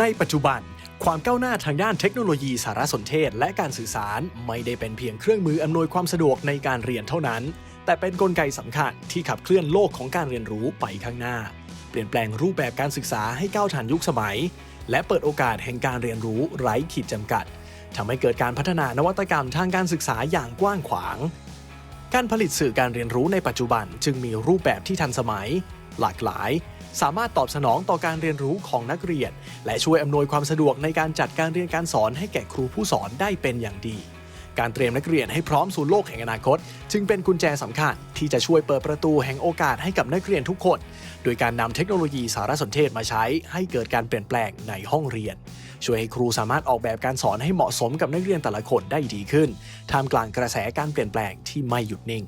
ในปัจจุบัน ความก้าวหน้าทางด้านเทคโนโลยีสารสนเทศ และการสื่อสารไม่ได้เป็นเพียงเครื่องมืออำนวยความสะดวกในการเรียนเท่านั้น แต่เป็นนกลไกสำคัญที่ขับเคลื่อนโลกของการเรียนรู้ไปข้างหน้า เปลี่ยนแปลงรูปแบบการศึกษาให้ก้าวทันยุคสมัย และเปิดโอกาสแห่งการเรียนรู้ไร้ขีดจำกัดทำให้เกิดการพัฒนานวัตกรรมทางการศึกษาอย่างกว้างขวาง การผลิตสื่อการเรียนรู้ในปัจจุบันจึงมีรูปแบบที่ทันสมัย หลากหลาย สามารถตอบสนองต่อการเรียนรู้ของนักเรียน และช่วยอำนวยความสะดวกในการจัดการเรียนการสอนให้แก่ครูผู้สอนได้เป็นอย่างดี การเตรียมนักเรียนให้พร้อมสู่โลกแห่งอนาคต จึงเป็นกุญแจสำคัญที่จะช่วยเปิดประตูแห่งโอกาสให้กับนักเรียนทุกคน โดยการนำเทคโนโลยีสารสนเทศมาใช้ ให้เกิดการเปลี่ยนแปลงในห้องเรียนช่วยให้ครูสามารถออกแบบการสอนให้เหมาะสมกับนักเรียนแต่ละคนได้ดีขึ้นท่ามกลางกระแสการเปลี่ยนแปลงที่ไม่หยุดนิ่ง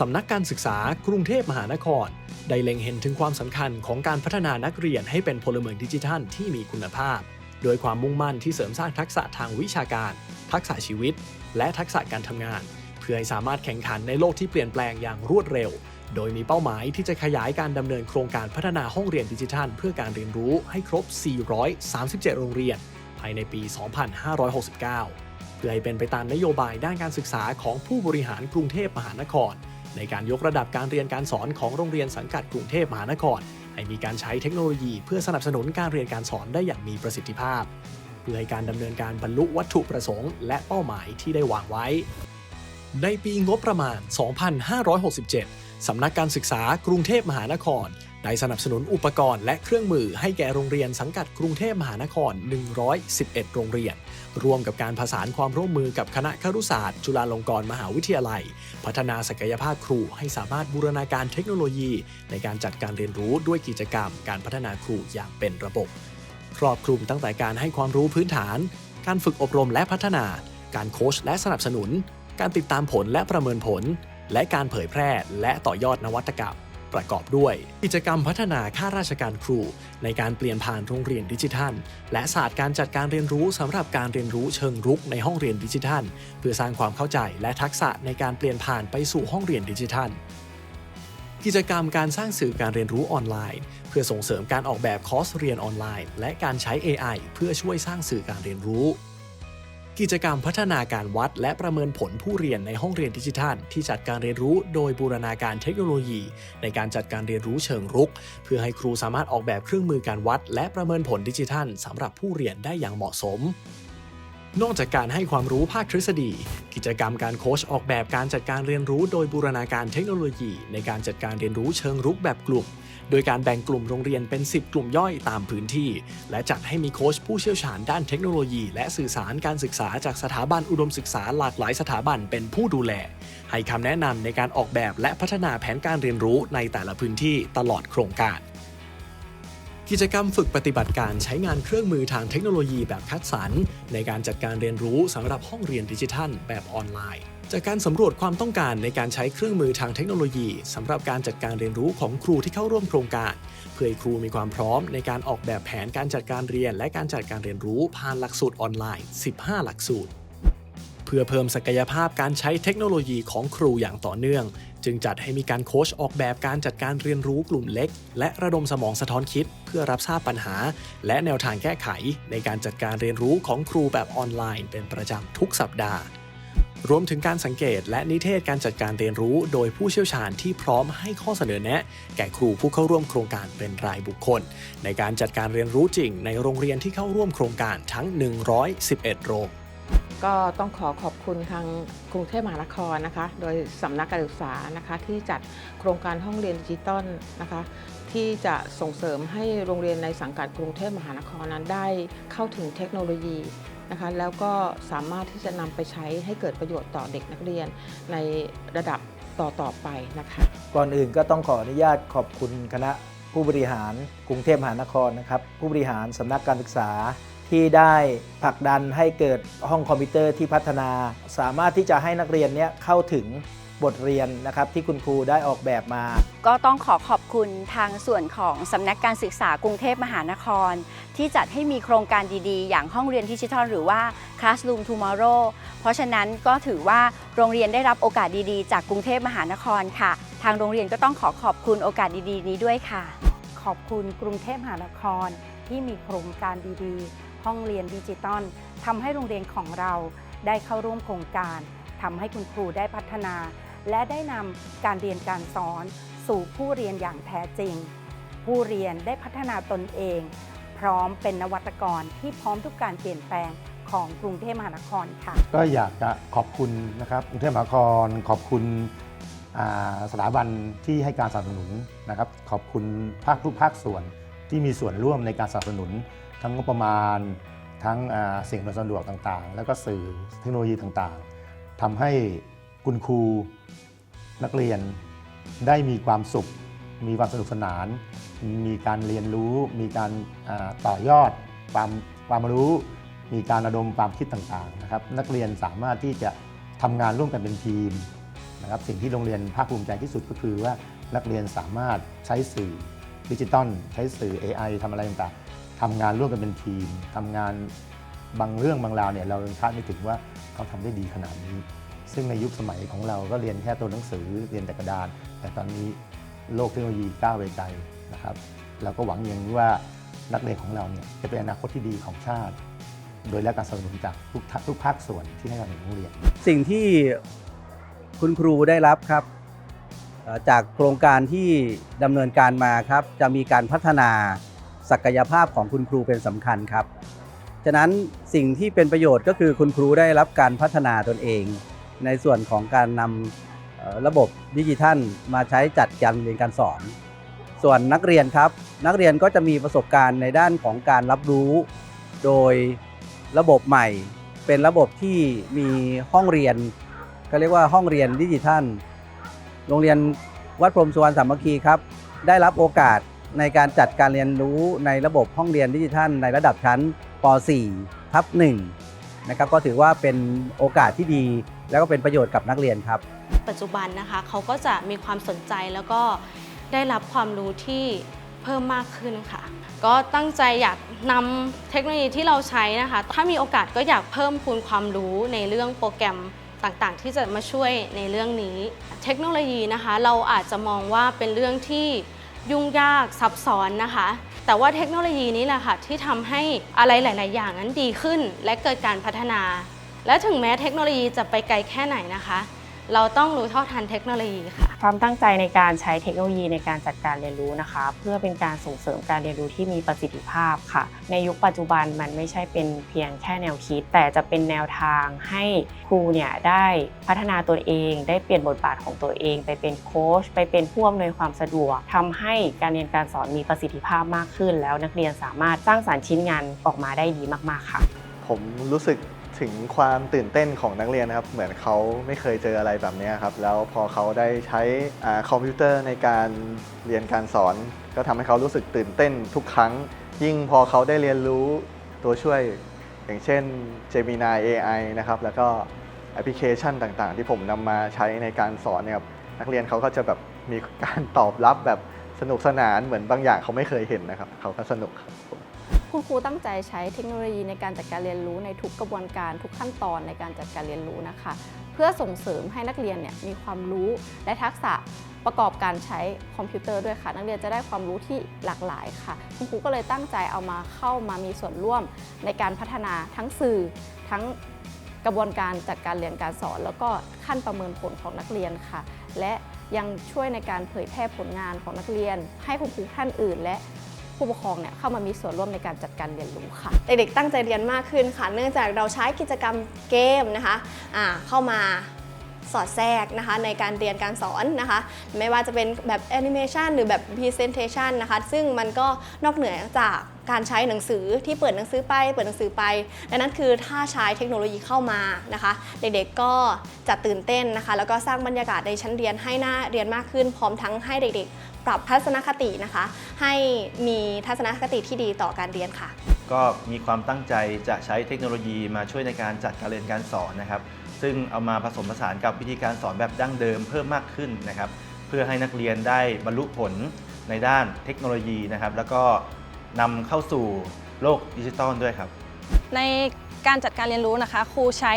สำนักการศึกษากรุงเทพมหานคร ได้เล็งเห็นถึงความสำคัญของการพัฒนานักเรียนให้เป็นพลเมืองดิจิทัลที่มีคุณภาพ โดยความมุ่งมั่นที่เสริมสร้างทักษะทางวิชาการ ทักษะชีวิต และทักษะการทำงาน เพื่อให้สามารถแข่งขันในโลกที่เปลี่ยนแปลงอย่างรวดเร็ว โดยมีเป้าหมายที่จะขยายการดำเนินโครงการพัฒนาห้องเรียนดิจิทัล เพื่อการเรียนรู้ให้ครบ 437 โรงเรียน ภายในปี 2569 เพื่อให้เป็นไปตามนโยบายด้านการศึกษาของผู้บริหารกรุงเทพมหานคร ในการยกระดับการเรียนการสอนของโรงเรียนสังกัดกรุงเทพมหานคร ให้มีการใช้เทคโนโลยีเพื่อสนับสนุนการเรียนการสอนได้อย่างมีประสิทธิภาพ เพื่อให้การดำเนินการบรรลุวัตถุประสงค์และเป้าหมายที่ได้วางไว้ ในปีงบประมาณ 2567 สำนักการศึกษากรุงเทพมหานคร ได้สนับสนุนอุปกรณ์และเครื่องมือให้แก่โรงเรียนสังกัดกรุงเทพมหานคร 111 โรงเรียน ร่วมกับการผสานความร่วมมือกับคณะครุศาสตร์ จุฬาลงกรณ์มหาวิทยาลัย พัฒนาศักยภาพครูให้สามารถบูรณาการเทคโนโลยี ในการจัดการเรียนรู้ด้วยกิจกรรม การพัฒนาครูอย่างเป็นระบบ ครอบคลุมตั้งแต่การให้ความรู้พื้นฐาน การฝึกอบรมและพัฒนา การโค้ชและสนับสนุน การติดตามผลและประเมินผล และการเผยแพร่ และต่อยอดนวัตกรรม ประกอบด้วย กิจกรรมพัฒนาข้าราชการครู ในการเปลี่ยนผ่านโรงเรียนดิจิทัล และศาสตร์การจัดการเรียนรู้สำหรับการเรียนรู้เชิงรุกในห้องเรียนดิจิทัล เพื่อสร้างความเข้าใจและทักษะในการเปลี่ยนผ่านไปสู่ห้องเรียนดิจิทัลกิจกรรมการสร้างสื่อการเรียนรู้ออนไลน์ เพื่อส่งเสริมการออกแบบคอร์สเรียนออนไลน์ และการใช้ AI เพื่อช่วยสร้างสื่อการเรียนรู้ กิจกรรมพัฒนาการวัดและประเมินผลผู้เรียนในห้องเรียนดิจิทัล ที่จัดการเรียนรู้โดยบูรณาการเทคโนโลยี ในการจัดการเรียนรู้เชิงรุก เพื่อให้ครูสามารถออกแบบเครื่องมือการวัด และประเมินผลดิจิทัลสำหรับผู้เรียนได้อย่างเหมาะสมนอกจากการให้ความรู้ภาคทฤษฎี กิจกรรมการโค้ชออกแบบการจัดการเรียนรู้โดยบูรณาการเทคโนโลยี ในการจัดการเรียนรู้เชิงรุกแบบกลุ่ม โดยการแบ่งกลุ่มโรงเรียนเป็น 10 กลุ่มย่อยตามพื้นที่ และจัดให้มีโค้ชผู้เชี่ยวชาญด้านเทคโนโลยี และสื่อสารการศึกษาจากสถาบันอุดมศึกษาหลากหลายสถาบันเป็นผู้ดูแล ให้คำแนะนำในการออกแบบและพัฒนาแผนการเรียนรู้ในแต่ละพื้นที่ตลอดโครงการกิจกรรมฝึกปฏิบัติการใช้งานเครื่องมือทางเทคโนโลยีแบบคัดสรรในการจัดการเรียนรู้สำหรับห้องเรียนดิจิทัลแบบออนไลน์ จากการสำรวจความต้องการในการใช้เครื่องมือทางเทคโนโลยีสำหรับการจัดการเรียนรู้ของครูที่เข้าร่วมโครงการ เพื่อให้ครูมีความพร้อมในการออกแบบแผนการจัดการเรียน และการจัดการเรียนรู้ผ่านหลักสูตรออนไลน์ 15 หลักสูตร เพื่อเพิ่มศักยภาพการใช้เทคโนโลยีของครูอย่างต่อเนื่อง จึงจัดให้มีการโค้ชออกแบบการจัดการเรียนรู้กลุ่มเล็ก และระดมสมองสะท้อนคิด เพื่อรับทราบปัญหา และแนวทางแก้ไข ในการจัดการเรียนรู้ของครูแบบออนไลน์ เป็นประจำทุกสัปดาห์ รวมถึงการสังเกตและนิเทศการจัดการเรียนรู้ โดยผู้เชี่ยวชาญที่พร้อมให้ข้อเสนอแนะ แก่ครูผู้เข้าร่วมโครงการเป็นรายบุคคล ในการจัดการเรียนรู้จริง ในโรงเรียนที่เข้าร่วมโครงการทั้ง 111 โรงก็ต้องขอขอบคุณทางกรุงเทพมหานครนะคะ โดยสำนักการศึกษานะคะที่จัดโครงการห้องเรียนดิจิตอลนะคะ ที่จะส่งเสริมให้โรงเรียนในสังกัดกรุงเทพมหานครนั้นได้เข้าถึงเทคโนโลยีนะคะแล้วก็สามารถที่จะนำไปใช้ให้เกิดประโยชน์ต่อเด็กนักเรียนในระดับต่อๆไปนะคะ ก่อนอื่นก็ต้องขออนุญาตขอบคุณคณะผู้บริหารกรุงเทพมหานครนะครับ ผู้บริหารสำนักการศึกษาที่ได้ผลักดันให้เกิดห้องคอมพิวเตอร์ที่พัฒนา สามารถที่จะให้นักเรียนเนี้ยเข้าถึงบทเรียนนะครับที่คุณครูได้ออกแบบมา ก็ต้องขอขอบคุณทางส่วนของสำนักการศึกษากรุงเทพมหานคร ที่จัดให้มีโครงการดีๆ อย่างห้องเรียนดิจิทัลหรือว่า Classroom Tomorrow เพราะฉะนั้นก็ถือว่าโรงเรียนได้รับโอกาสดีๆ จากกรุงเทพมหานครค่ะ ทางโรงเรียนก็ต้องขอขอบคุณโอกาสดีๆ นี้ด้วยค่ะ ขอบคุณกรุงเทพมหานคร ที่มีโครงการดีๆ ห้องเรียนดิจิตอลทำให้โรงเรียนของเราได้เข้าร่วมโครงการทำให้คุณครูได้พัฒนา และได้นำการเรียนการสอน สู่ผู้เรียนอย่างแท้จริง ผู้เรียนได้พัฒนาตนเอง พร้อมเป็นนวัตกรที่พร้อมทุกการเปลี่ยนแปลงของกรุงเทพมหานครค่ะ ก็อยากจะขอบคุณนะครับกรุงเทพมหานคร ขอบคุณสถาบันที่ให้การสนับสนุนนะครับ ขอบคุณภาคทุกภาคส่วนที่มีส่วนร่วมในการสนับสนุน ทั้งงบประมาณ ทั้งสิ่งอำนวยสะดวกต่างๆ แล้วก็สื่อเทคโนโลยีต่างๆทำให้คุณครูนักเรียนได้มีความสุข มีความสนุกสนาน มีการเรียนรู้ มีการต่อยอดความความรู้ มีการระดมความคิดต่างๆนะครับนักเรียนสามารถที่จะทำงานร่วมกันเป็นทีมนะครับสิ่งที่โรงเรียนภาคภูมิใจที่สุดก็คือว่านักเรียนสามารถใช้สื่อดิจิตอลใช้สื่อ AI ทำอะไรต่างๆทำงานร่วมกันเป็นทีมทำงานบางเรื่องบางราวเนี่ยเรายังคาดไม่ถึงว่าเขาทำได้ดีขนาดนี้ ซึ่งในยุคสมัยของเราก็เรียนแค่ตัวหนังสือเรียนแต่กระดาน แต่ตอนนี้ โลกเทคโนโลยีก้าวไปไกลนะครับเราก็หวังอย่างนี้ว่านักเรียนของเราเนี่ยจะเป็นอนาคตที่ดีของชาติ โดยและการสนับสนุนจากทุกทุกภาคส่วนที่ให้การสนับสนุนโรงเรียน สิ่งที่คุณครูได้รับครับจากโครงการที่ดำเนินการมาครับ จะมีการพัฒนาศักยภาพของคุณครูเป็นสำคัญครับ ฉะนั้นสิ่งที่เป็นประโยชน์ก็คือคุณครูได้รับการพัฒนาตนเอง ในส่วนของการนำ ระบบดิจิทัลมาใช้จัดการเรียนการสอน ส่วนนักเรียนครับ นักเรียนก็จะมีประสบการณ์ในด้านของการรับรู้ โดยระบบใหม่ เป็นระบบที่มีห้องเรียนก็เรียกว่าห้องเรียนดิจิทัล โรงเรียนวัดพรมสุวรรณสามัคคีครับ ได้รับโอกาสในการจัดการเรียนรู้ในระบบห้องเรียนดิจิทัล ในระดับชั้นป .4 ทับ1นะครับก็ถือว่าเป็นโอกาสที่ดี แล้วก็เป็นประโยชน์กับนักเรียนครับ ปัจจุบันนะคะเขาก็จะมีความสนใจแล้วก็ได้รับความรู้ที่เพิ่มมากขึ้นค่ะ ก็ตั้งใจอยากนำเทคโนโลยีที่เราใช้นะคะ ถ้ามีโอกาสก็อยากเพิ่มพูนความรู้ในเรื่องโปรแกรมต่างๆ ที่จะมาช่วยในเรื่องนี้ เทคโนโลยีนะคะ เราอาจจะมองว่าเป็นเรื่องที่ยุ่งยากซับซ้อนนะคะ แต่ว่าเทคโนโลยีนี้แหละค่ะที่ทำให้อะไรหลาย ๆ อย่างนั้นดีขึ้น และเกิดการพัฒนา และถึงแม้เทคโนโลยีจะไปไกลแค่ไหนนะคะ เราต้องรู้เท่าทันเทคโนโลยีค่ะ ความตั้งใจในการใช้เทคโนโลยีในการจัดการเรียนรู้นะคะ เพื่อเป็นการส่งเสริมการเรียนรู้ที่มีประสิทธิภาพค่ะ ในยุคปัจจุบันมันไม่ใช่เป็นเพียงแค่แนวคิด แต่จะเป็นแนวทางให้ครูเนี่ยได้พัฒนาตัวเอง ได้เปลี่ยนบทบาทของตัวเอง ไปเป็นโค้ชไปเป็นผู้อำนวยความสะดวกทำให้การเรียนการสอนมีประสิทธิภาพมากขึ้น แล้วนักเรียนสามารถสร้างสรรค์ชิ้นงานออกมาได้ดีมาก ๆ ค่ะ ผมรู้สึก ถึงความตื่นเต้นของนักเรียนนะครับ เหมือนเขาไม่เคยเจออะไรแบบนี้ครับ แล้วพอเขาได้ใช้อคอมพิวเตอร์ในการเรียนการสอน ก็ทำให้เขารู้สึกตื่นเต้นทุกครั้ง ยิ่งพอเขาได้เรียนรู้ตัวช่วยอย่างเช่น Gemini AI นะครับ แล้วก็แอปพลิเคชันต่างๆ ที่ผมนำมาใช้ในการสอนเนี่ยครับนักเรียนเขาก็จะแบบมีการตอบรับแบบสนุกสนานเหมือนบางอย่างเขาไม่เคยเห็นนะครับ เขาก็สนุกครับ คุณครูตั้งใจใช้เทคโนโลยีในการจัดการเรียนรู้ในทุกกระบวนการทุกขั้นตอนในการจัดการเรียนรู้นะคะ เพื่อส่งเสริมให้นักเรียนเนี่ยมีความรู้และทักษะประกอบการใช้คอมพิวเตอร์ด้วยค่ะ นักเรียนจะได้ความรู้ที่หลากหลายค่ะ คุณครูก็เลยตั้งใจเอามาเข้ามามีส่วนร่วมในการพัฒนาทั้งสื่อทั้งกระบวนการจัดการเรียนการสอน แล้วก็ขั้นประเมินผลของนักเรียนค่ะ และยังช่วยในการเผยแพร่ผลงานของนักเรียน ให้คุณครูท่านอื่น และ ผู้ปกครองเนี่ยเข้ามามีส่วนร่วมในการจัดการเรียนรู้ค่ะ เด็กๆตั้งใจเรียนมากขึ้นค่ะ เนื่องจากเราใช้กิจกรรมเกมนะคะอ่าเข้ามาสอดแทรกนะคะในการเรียนการสอนนะคะ ไม่ว่าจะเป็นแบบแอนิเมชันหรือแบบ Presentation นะคะ ซึ่งมันก็นอกเหนือจากการใช้หนังสือที่เปิดหนังสือไป เปิดหนังสือไปดังนั้นคือถ้าใช้เทคโนโลยีเข้ามานะคะ เด็กๆก็จะตื่นเต้นนะคะ แล้วก็สร้างบรรยากาศในชั้นเรียนให้น่าเรียนมากขึ้น พร้อมทั้งให้เด็กๆ ปรับทัศนคตินะคะ ให้มีทัศนคติที่ดีต่อการเรียนค่ะ ก็มีความตั้งใจจะใช้เทคโนโลยีมาช่วยในการจัดการเรียนการสอนนะครับ ซึ่งเอามาผสมผสานกับวิธีการสอนแบบดั้งเดิมเพิ่มมากขึ้นนะครับ เพื่อให้นักเรียนได้บรรลุผลในด้านเทคโนโลยีนะครับ แล้วก็นำเข้าสู่โลกดิจิทัลด้วยครับ ในการจัดการเรียนรู้นะคะ ครูใช้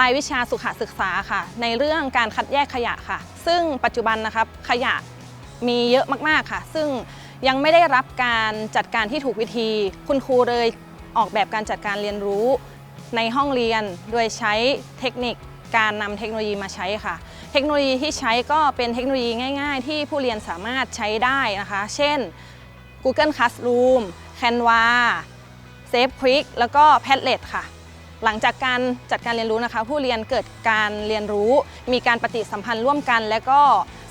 รายวิชาสุขศึกษาค่ะ ในเรื่องการคัดแยกขยะค่ะ ซึ่งปัจจุบันนะครับขยะ มีเยอะมากๆค่ะ ซึ่งยังไม่ได้รับการจัดการที่ถูกวิธี คุณครูเลยออกแบบการจัดการเรียนรู้ ในห้องเรียนโดยใช้เทคนิคการนำเทคโนโลยีมาใช้ค่ะ เทคโนโลยีที่ใช้ก็เป็นเทคโนโลยีง่าย ๆ ที่ผู้เรียนสามารถใช้ได้นะคะ เช่น Google Classroom Canva Safe Quick แล้วก็ Padlet ค่ะ หลังจากการจัดการเรียนรู้นะคะ ผู้เรียนเกิดการเรียนรู้ มีการปฏิสัมพันธ์ร่วมกัน และก็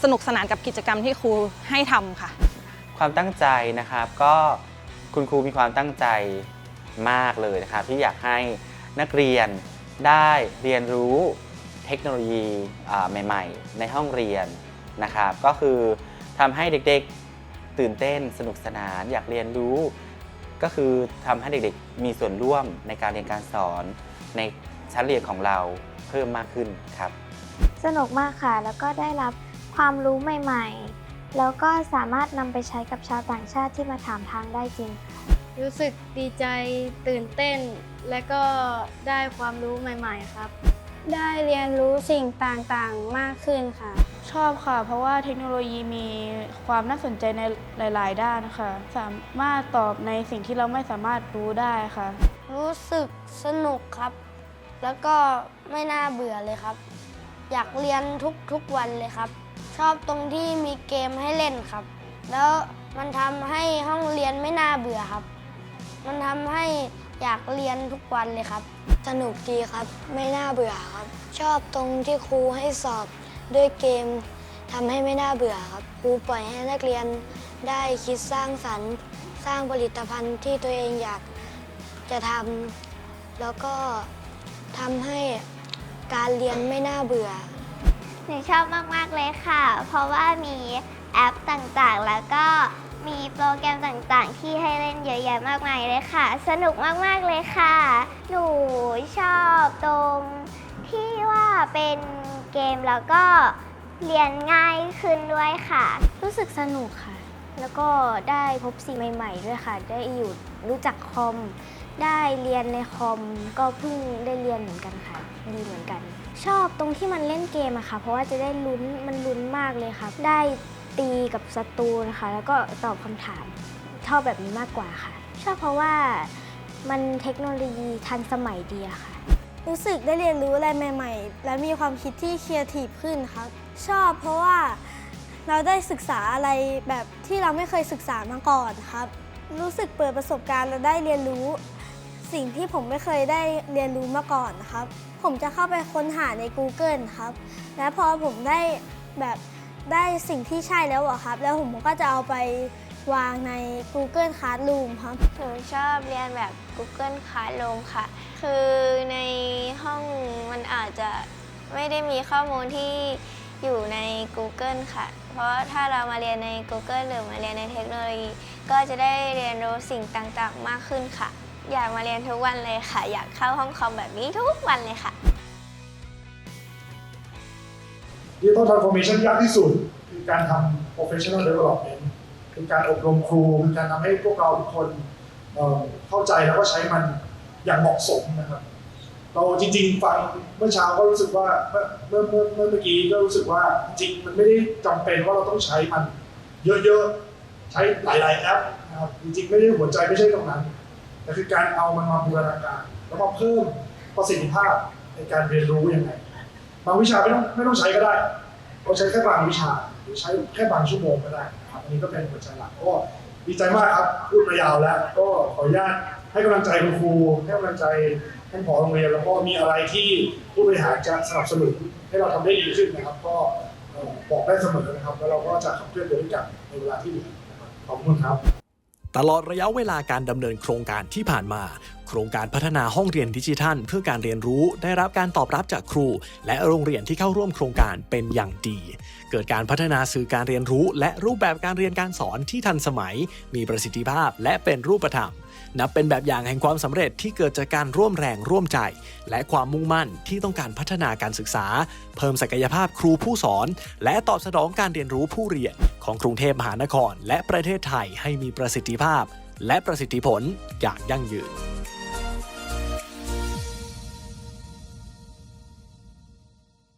สนุกสนานกับกิจกรรมที่ครูให้ทำค่ะ ความตั้งใจนะครับก็คุณครูมีความตั้งใจมากเลยนะครับที่อยากให้นักเรียนได้เรียนรู้เทคโนโลยีอ่าใหม่ ๆ ในห้องเรียนนะครับ ก็คือทำให้เด็กๆตื่นเต้นสนุกสนานอยากเรียนรู้ ก็คือทำให้เด็กๆมีส่วนร่วมในการเรียนการสอนในชั้นเรียนของเราเพิ่มมากขึ้นครับ สนุกมากค่ะแล้วก็ได้รับ ความรู้ใหม่ ๆ แล้วก็สามารถนำไปใช้กับชาวต่างชาติที่มาถามทางได้จริง รู้สึกดีใจตื่นเต้น และก็ได้ความรู้ใหม่ ๆ ครับ ได้เรียนรู้สิ่งต่างๆมากขึ้นค่ะ ชอบค่ะ เพราะว่าเทคโนโลยีมีความน่าสนใจในหลาย ๆ ด้านค่ะ สามารถตอบในสิ่งที่เราไม่สามารถรู้ได้ค่ะ รู้สึกสนุกครับ แล้วก็ไม่น่าเบื่อเลยครับ อยากเรียนทุกๆวันเลยครับ ชอบตรงที่มีเกมให้เล่นครับ แล้วมันทำให้ห้องเรียนไม่น่าเบื่อครับ มันทำให้อยากเรียนทุกวันเลยครับ สนุกดีครับไม่น่าเบื่อครับ ชอบตรงที่ครูให้สอบด้วยเกมทำให้ไม่น่าเบื่อครับ ครูปล่อยให้นักเรียนได้คิดสร้างสรรค์ สร้างผลิตภัณฑ์ที่ตัวเองอยากจะทำแล้วก็ทำให้การเรียนไม่น่าเบื่อ หนูชอบมากๆเลยค่ะ เพราะว่ามีแอปต่างๆ แล้วก็มีโปรแกรมต่างๆ ที่ให้เล่นเยอะแยะมากมายเลยค่ะ สนุกมากๆเลยค่ะ หนูชอบตรงที่ว่าเป็นเกมแล้วก็เรียนง่ายขึ้นด้วยค่ะ รู้สึกสนุกค่ะ แล้วก็ได้พบสิ่งใหม่ๆด้วยค่ะ ได้อยู่รู้จักคอม ได้เรียนในคอม ก็เพิ่งได้เรียนเหมือนกันค่ะ ดีเหมือนกัน ชอบตรงที่มันเล่นเกมอะค่ะ เพราะว่าจะได้ลุ้นมันลุ้นมากเลยค่ะได้ตีกับศัตรูนะคะ แล้วก็ตอบคำถามชอบแบบนี้มากกว่าค่ะ ชอบเพราะว่ามันเทคโนโลยีทันสมัยดีอะค่ะ รู้สึกได้เรียนรู้อะไรใหม่ ๆ และมีความคิดที่เครีเอทีฟขึ้นครับชอบเพราะว่าเราได้ศึกษาอะไรแบบที่เราไม่เคยศึกษามาก่อนครับ รู้สึกเปิดประสบการณ์และได้เรียนรู้ สิ่งที่ผมไม่เคยได้เรียนรู้มาก่อนครับ ผมจะเข้าไปค้นหาใน Google ครับ และพอผมได้แบบได้สิ่งที่ใช่แล้วอะครับ แล้วผมก็จะเอาไปวางใน Google Classroom ครับ หนูชอบเรียนแบบ Google Classroom ค่ะ คือในห้องมันอาจจะไม่ได้มีข้อมูลที่อยู่ใน Google ค่ะ เพราะถ้าเรามาเรียนใน Google หรือมาเรียนในเทคโนโลยี ก็จะได้เรียนรู้สิ่งต่างๆ มากขึ้นค่ะ อยากมาเรียนทุกวันเลยค่ะ อยากเข้าห้องคอมแบบนี้ทุกวันเลยค่ะ ดิจิทัลทรานส์ฟอร์เมชันยากที่สุด คือการทำ professional development คือการอบรมครูคือการทำให้พวกเราทุกคนเอ่อเข้าใจแล้วก็ใช้มันอย่างเหมาะสมนะครับ เราจริงๆฟังเมื่อเช้าก็รู้สึกว่าเมื่อเมื่อเมื่อเมื่อเมื่อกี้ก็รู้สึกว่าจริงๆมันไม่ได้จำเป็นว่าเราต้องใช้มัน เยอะๆ ใช้หลายๆแอปนะครับจริงๆไม่ได้หัวใจไม่ใช่ตรงนั้น แต่คือการเอามันมาบูรณาการแล้วก็เพิ่มประสิทธิภาพในการเรียนรู้ยังไงบางวิชาไม่ต้องไม่ต้องใช้ก็ได้เราใช้แค่บางวิชาหรือใช้แค่บางชั่วโมงก็ได้ครับอันนี้ก็เป็นหัวใจหลักก็ดีใจมากครับพูดมายาวแล้ว ก็ขออนุญาตให้กำลังใจคุณครูให้กำลังใจท่านผอโรงเรียนแล้วก็มีอะไรที่ผู้บริหารจะสนับสนุนให้เราทำได้ดีขึ้นนะครับ ก็บอกได้เสมอนะครับ แล้วเราก็จะขับเคลื่อนไปด้วยกันในเวลาที่เหลือขอบคุณครับ ตลอดระยะเวลาการดำเนินโครงการที่ผ่านมา โครงการพัฒนาห้องเรียนดิจิทัล เพื่อการเรียนรู้ได้รับการตอบรับจากครู และโรงเรียนที่เข้าร่วมโครงการเป็นอย่างดี เกิดการพัฒนาสื่อการเรียนรู้ และรูปแบบการเรียนการสอนที่ทันสมัย มีประสิทธิภาพและเป็นรูปธรรมนับเป็นแบบอย่างแห่งความสำเร็จที่เกิดจากการร่วมแรงร่วมใจ และความมุ่งมั่นที่ต้องการพัฒนาการศึกษา เพิ่มศักยภาพครูผู้สอน และตอบสนองการเรียนรู้ผู้เรียน ของกรุงเทพมหานคร และประเทศไทยให้มีประสิทธิภาพ และประสิทธิผลอย่างยั่งยืน